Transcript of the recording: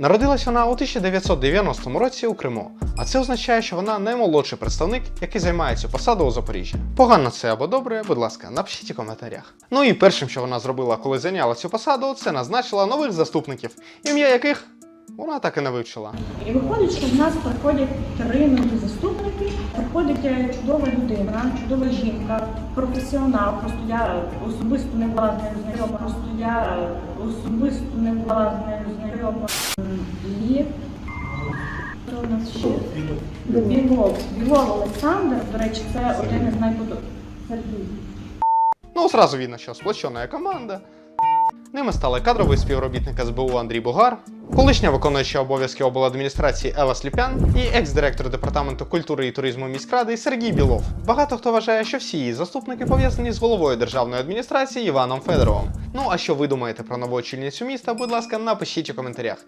Народилась вона у 1990 році у Криму, а це означає, що вона наймолодший представник, який займає цю посаду у Запоріжжі. Погано це або добре, будь ласка, напишіть у коментарях. Ну і першим, що вона зробила, коли зайняла цю посаду, це назначила нових заступників, ім'я яких вона так і не вивчила. І виходить, що в нас приходять три нові заступники. Приходить е, чудова людина, чудова жінка, професіонал. Просто я особисто не була з нею знайома. Я е, особисто не була з нею знайома. І у нас ще? Білов. Білов Олександр, до речі, це один із найподобніших. Сергій. Ну, зразу видно, що сплочена команда. Ними стали кадровий співробітник СБУ Андрій Бугар, колишня виконуюча обов'язки обладміністрації Елла Сліпян і екс-директор департаменту культури і туризму міськради Сергій Білов. Багато хто вважає, що всі її заступники пов'язані з головою державної адміністрації Іваном Федоровим. Ну а що ви думаєте про нову очільницю міста? Будь ласка, напишіть у коментарях.